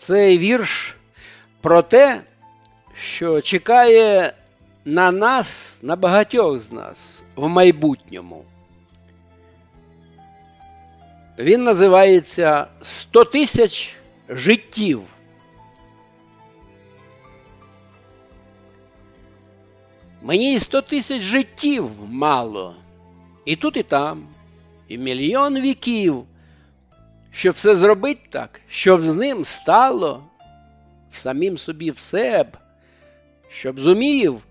Цей вірш про те, що чекає на нас, на багатьох з нас в майбутньому. Він називається «100 тисяч життів. Мені і 100 тисяч життів мало. І тут, і там, і мільйон віків, щоб все зробити так, щоб з ним стало в самім собі все б, щоб зумів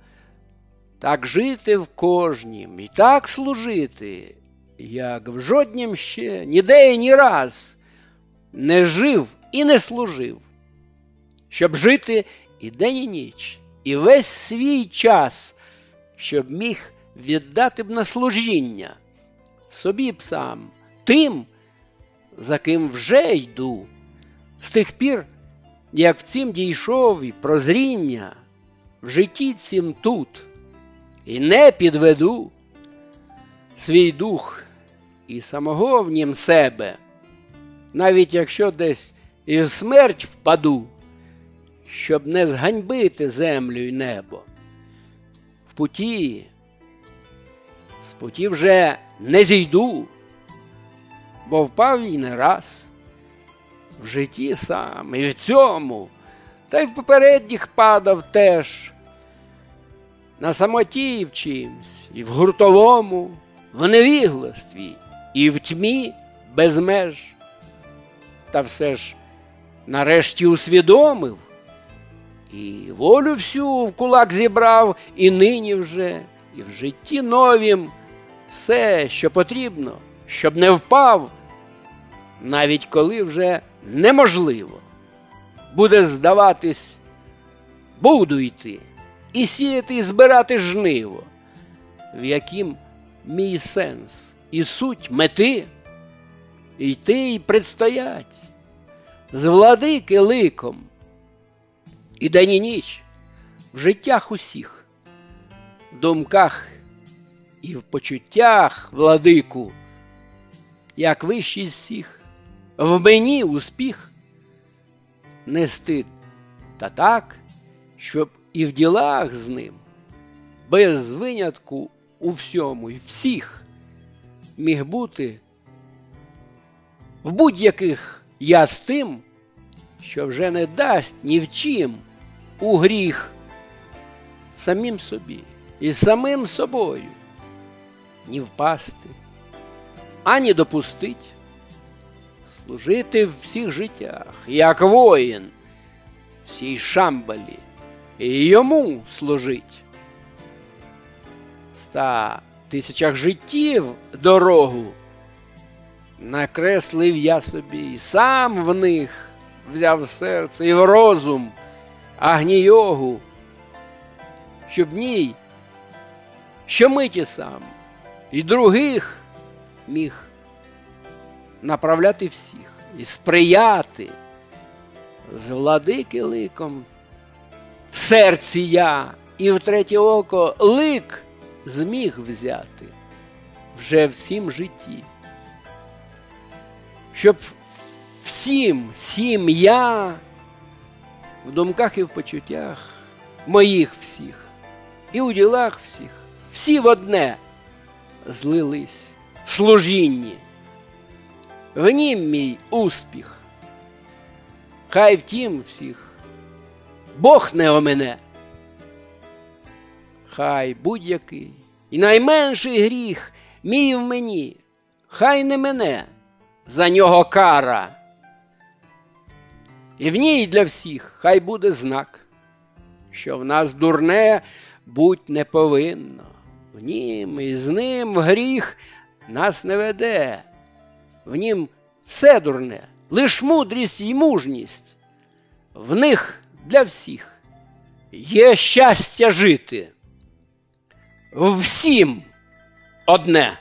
так жити в кожнім і так служити, як в жоднім ще ніде і ні раз не жив і не служив, щоб жити і день, і ніч, і весь свій час, щоб міг віддати б на служіння собі б сам, тим, за ким вже йду, з тих пір, як в цім дійшов і прозріння в житті цім тут, і не підведу. Свій дух і самого в нім себе, навіть якщо десь і в смерть впаду, щоб не зганьбити землю й небо. В путі, з путі вже не зійду, бо впав і не раз в житті сам, і в цьому, та й в попередніх падав теж. На самоті і в чимсь, і в гуртовому, в невігластві, і в тьмі без меж. Та все ж нарешті усвідомив, і волю всю в кулак зібрав, і нині вже, і в житті новім все, що потрібно, щоб не впав, навіть коли вже неможливо. Буде здаватись, буду йти і сіяти і збирати жниво, в яким мій сенс і суть мети, йти і предстоять з владики ликом, і день і ніч в життях усіх, в думках і в почуттях владику, як вищий з всіх, в мені успіх. Нести та так, щоб і в ділах з ним, без винятку у всьому і всіх міг бути в будь-яких я з тим, що вже не дасть ні в чим у гріх самим собі і самим собою ні впасти, ані допустить служити в всіх життях, як воїн, всій шамбалі, і йому служить. В Ста тисячах життів дорогу накреслив я собі, і сам в них взяв серце і в розум агнійогу, щоб ній щомиті сам і других міг направляти всіх і сприяти з владики ликом в серці я і в третє око лик зміг взяти вже в цім житті. Щоб всім, всім я в думках і в почуттях моїх всіх, і у ділах всіх, всі в одне злились в служінні. В нім мій успіх. Хай втім всіх Бог не омене. Хай будь-який і найменший гріх мій в мені, хай не мене за нього кара. І в ній для всіх хай буде знак, що в нас дурне будь не повинно. В нім і з ним гріх нас не веде, в нім все дурне, лиш мудрість і мужність. В них для всіх є щастя жити. Всім одне.